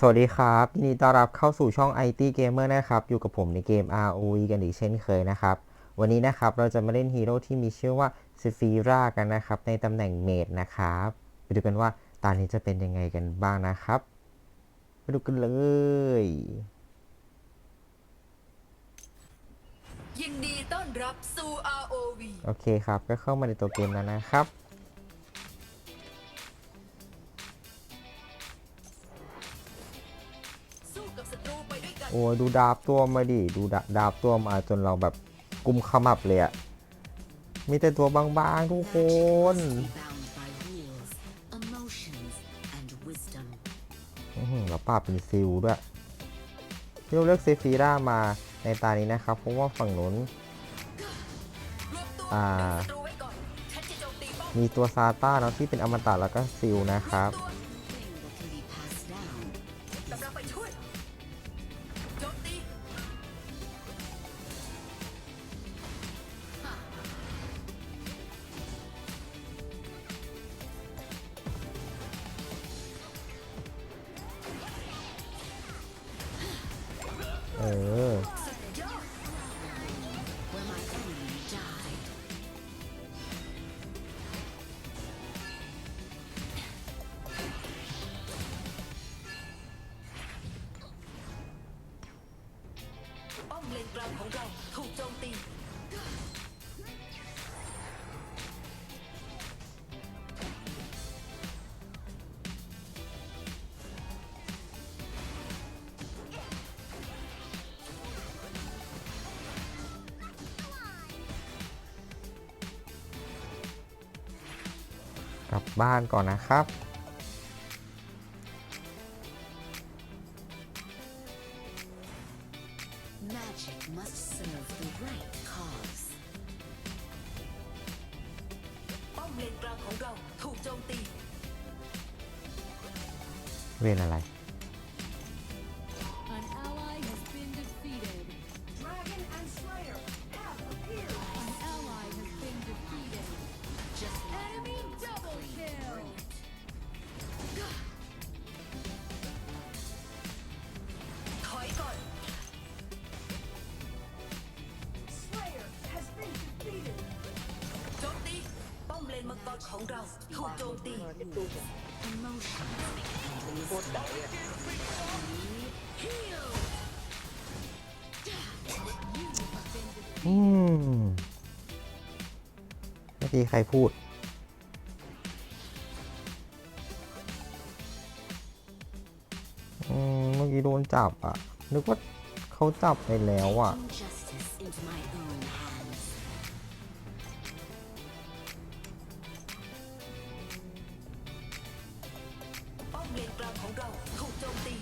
สวัสดีครับยินดีต้อนรับเข้าสู่ช่อง IT Gamer นะครับ อยู่กับผมในเกม ROE กันอีกเช่นเคยนะครับ วันนี้นะครับเราจะมาเล่นฮีโร่ที่มีชื่อว่าซ p ฟีรากันนะครับ ในตำแหน่งเมดนะครับไปดูกันว่าตอนนี้จะเป็นยังไงกันบ้างนะครับไปดูกันเลย ยินดีต้อนรับสู่ ROV โอเคครับ ก็เข้ามาในตัวเกมแล้วนะครับ โอ้ยดูดาบตัวมาดิ ดูดาดาบตัวมาจนเราแบบกุมขมับเลยอะมีแต่ตัวบางๆทุกคน bound by rules, emotions, and wisdom. อื้อหือแล้วปาเป็นซิลด้วยที่เราเลือกเซฟีร่ามาในตานี้นะครับ เพราะว่าฝั่งนู้นรวมตัวอ่าดึงศัตรูไว้ก่อนฉันจะโจมตีป้อมมีตัวซาต้าเนาะที่เป็นอมตะแล้วก็ซิลนะครับ กลับบ้านก่อนนะครับ ตี emotions and wisdom. อืมเมื่อกี้ใครพูด อืม เมื่อกี้โดนจับอะ นึกว่าเขาจับไปแล้วอะ Injustice into my own กลางของเราถูกโจมตี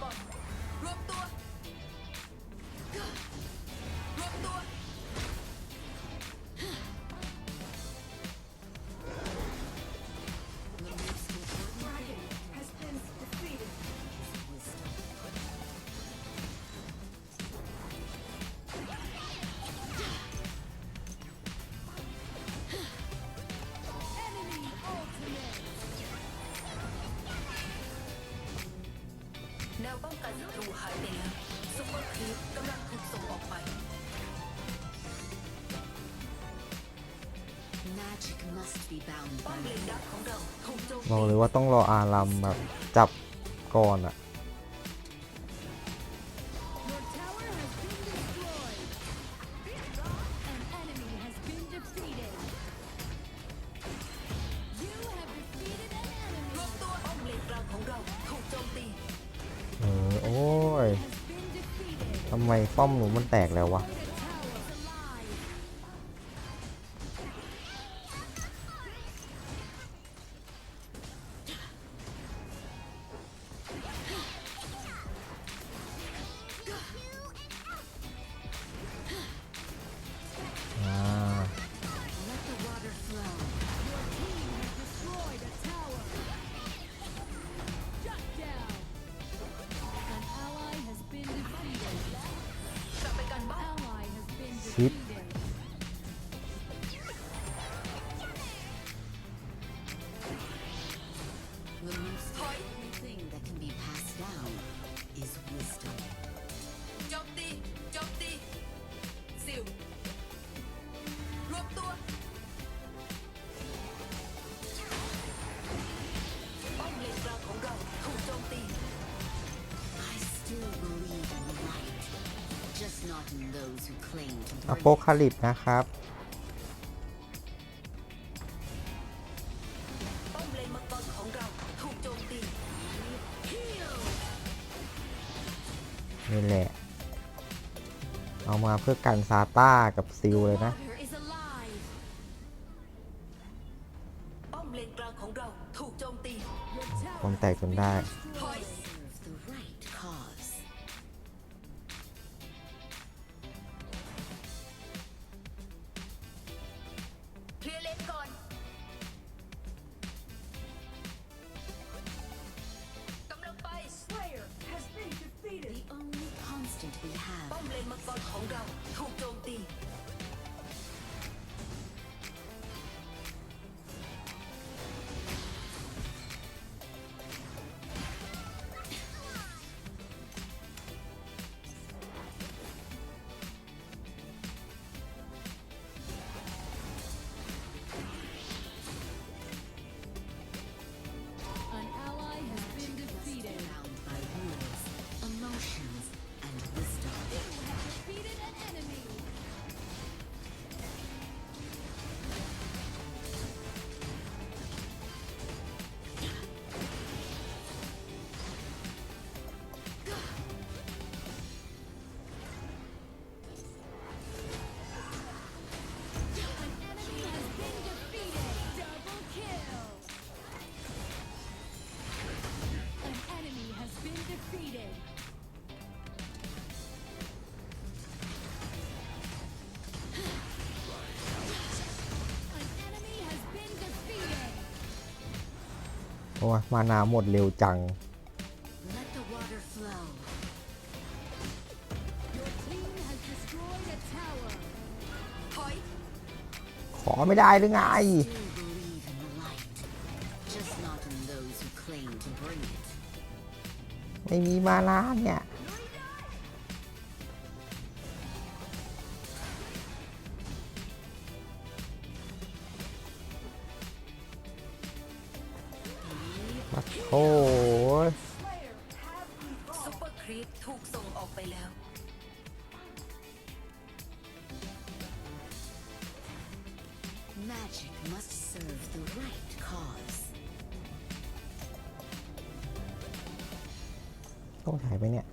ม หายไปแล้วซุปเปอร์คลิปกำลังถูกส่งออกไป Magic must be bound ป้อมเลนดักของเราถูกโจมบอกเลยว่าต้องรออารัมแบบจับก่อนอะ ไมป้อมหนูมันแตกแล้ววะ อโปคาลิปนะครับนี่แหละ เอามาเพื่อกันซาต้ากับซิลเลยนะผมแตกจนได้ โอ้มานาหมดเร็วจัง ขอไม่ได้หรือไง ไม่มีมานาเนี่ย โอ้ยซุเปอร์ครีถูกส่งออกไปแล้ว Magic must serve the right cause ต้องถ่ายไปเนี่ย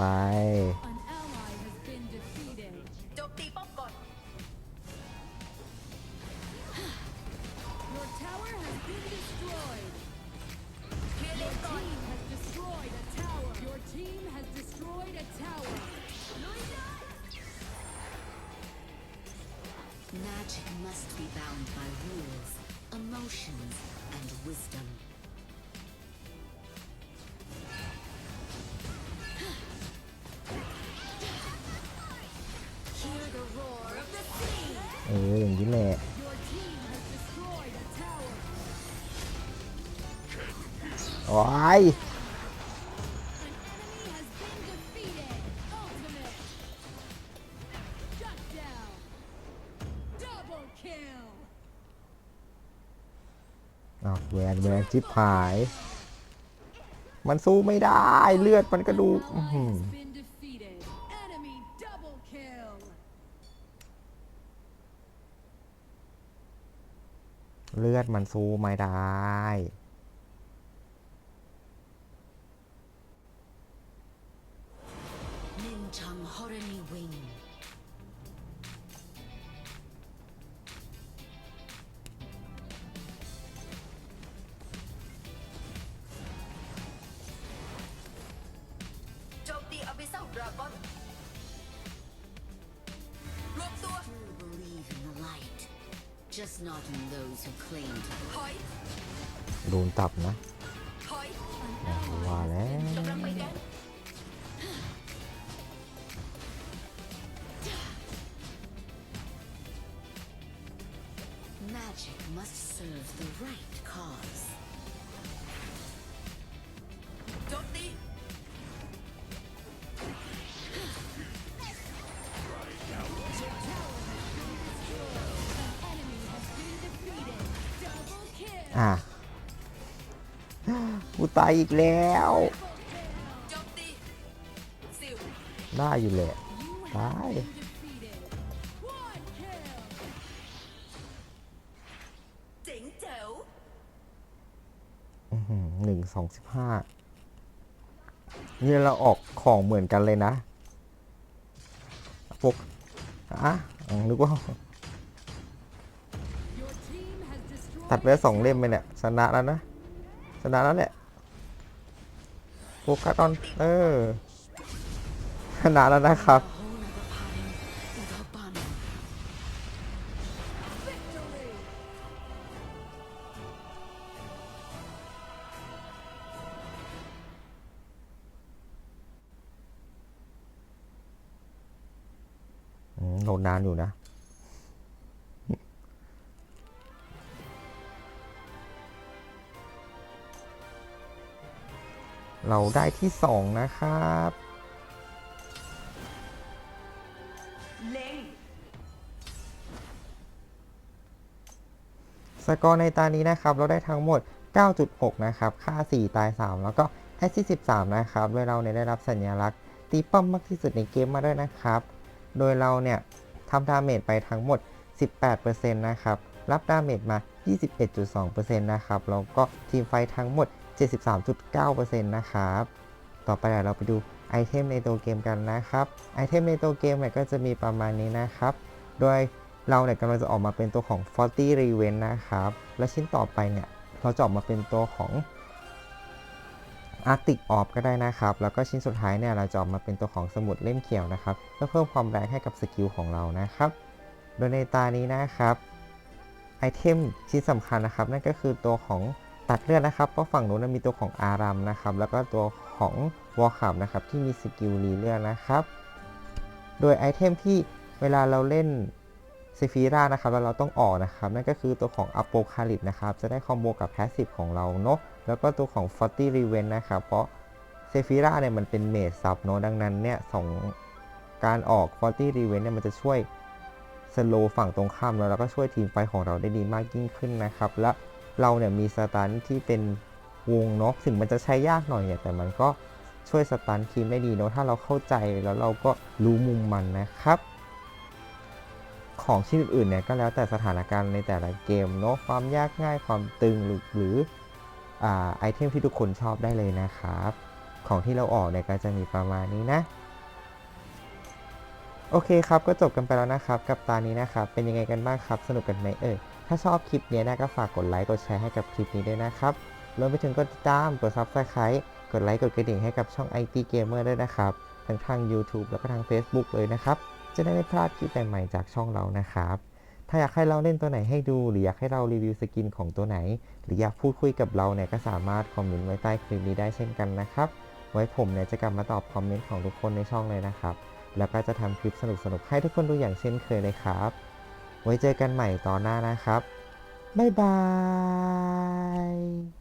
ไป โอ้ยอวแนแวนชิบหาย มันสู้ไม่ได้เลือดมันกระดูเลือดมันสู้ไม่ได้ Just not in those who claim to ถอยโดนตับนะถอยอะว่าแล้ว กำลังไปแดน อะกูตายอีกแล้วโจมตีสิวได้อยู่แหละ You have Bye. been defeated. One kill. เจ๋งแจ๋วอื้อหือหนึ่งสองสิบห้านี่เราออกของเหมือนกันเลยนะพวกอะอืมนึกว่า ตัดไปสองเล่มไปเนี่ยชนะแล้วนะชนะแล้วแหละโฟกัสออนเออชนะแล้วนะครับโดนานอยู่นะ เราได้ที่สองนะครับ สกอร์ในตานี้นะครับ เราได้ทั้งหมด 9.6 นะครับ ค่า 4 ตาย 3 แล้วก็แอสซิส13 นะครับ โดยเราเนี่ยได้รับสัญลักษณ์ ตีป้อมมากที่สุดในเกมมาด้วยนะครับ โดยเราเนี่ยทำดาเมจไปทั้งหมด 18%นะครับ รับดาเมจมา 21.2%นะครับ แล้วก็ทีมไฟทั้งหมด 73.9%นะครับ ต่อไปเดี๋ยวเราไปดูไอเทมในตัวเกมกันนะครับ ไอเทมในตัวเกมเนี่ยก็จะมีประมาณนี้นะครับ โดยเราเนี่ยกำลังจะออกมาเป็นตัวของ 40 Revenge นะครับ และชิ้นต่อไปเนี่ยเราจะออกมาเป็นตัวของ Arctic Orb ก็ได้นะครับ แล้วก็ชิ้นสุดท้ายเนี่ยเราจะออกมาเป็นตัวของสมุดเล่มเขียวนะครับ เพื่อเพิ่มความแรงให้กับสกิลของเรานะครับ โดยในตานี้นะครับไอเทมชิ้นสำคัญนะครับ นั่นก็คือตัวของ ตัดเลือดนะครับเพราะฝั่งนู้นมีตัวของอารัมนะครับ แล้วก็ตัวของวอลคับนะครับที่มีสกิลรีเลือดนะครับ โดยไอเทมที่เวลาเราเล่นซิฟีรานะครับแล้วเราต้องออกนะครับ นั่นก็คือตัวของอโปคาลิปนะครับจะได้คอมโบกับแพสซีฟของเราเนาะแล้วก็ตัวของ40 Revenge นนะครับเพราะเซฟิราเนี่ยมันเป็นเมจซับเนาะดังนั้นเนี่ยสองการออก40 Revenge เนี่ยมันจะช่วยสโลฝั่งตรงข้ามแล้วแล้วก็ช่วยทีมไฟของเราได้ดีมากยิ่งขึ้นนะครับ และ เราเนี่ยมีสตันที่เป็นวงเนาะถึงมันจะใช้ยากหน่อยเนี่ยแต่มันก็ช่วยสตันทีมได้ดีเนาะถ้าเราเข้าใจแล้วเราก็รู้มุมมันนะครับ ของชิ้นอื่นๆเนี่ยก็แล้วแต่สถานการณ์ในแต่ละเกมเนาะความยากง่ายความตึงหรือหรืออไอเทมที่ทุกคนชอบได้เลยนะครับ ของที่เราออกเนี่ยก็จะมีประมาณนี้นะ โอเคครับก็จบกันไปแล้วนะครับ กับตานี้นะครับ เป็นยังไงกันบ้างครับ สนุกกันไหมเอ่ย ถ้าชอบคลิปนี้นะก็ฝากกดไลค์กดแชร์ให้กับคลิปนี้ด้วยนะครับ รวมไปถึงกดติดตาม กด Subscribe กดไลค์กดกระดิ่งให้กับช่อง IT Gamer ด้วยนะครับ ทั้งทาง YouTube แล้วก็ทาง Facebook เลยนะครับ จะได้ไม่พลาดคลิปใหม่ๆจากช่องเรานะครับ ถ้าอยากให้เราเล่นตัวไหนให้ดู หรืออยากให้เรารีวิวสกินของตัวไหน หรืออยากพูดคุยกับเราเนี่ยก็สามารถคอมเมนต์ไว้ใต้คลิปนี้ได้เช่นกันนะครับ ไว้ผมเนี่ยจะกลับมาตอบคอมเมนต์ของทุกคนในช่องเลยนะครับ แล้วก็จะทำคลิปสนุกๆให้ทุกคนดูอย่างเช่นเคยเลยครับ ไว้เจอกันใหม่ตอนหน้านะครับ บ๊ายบาย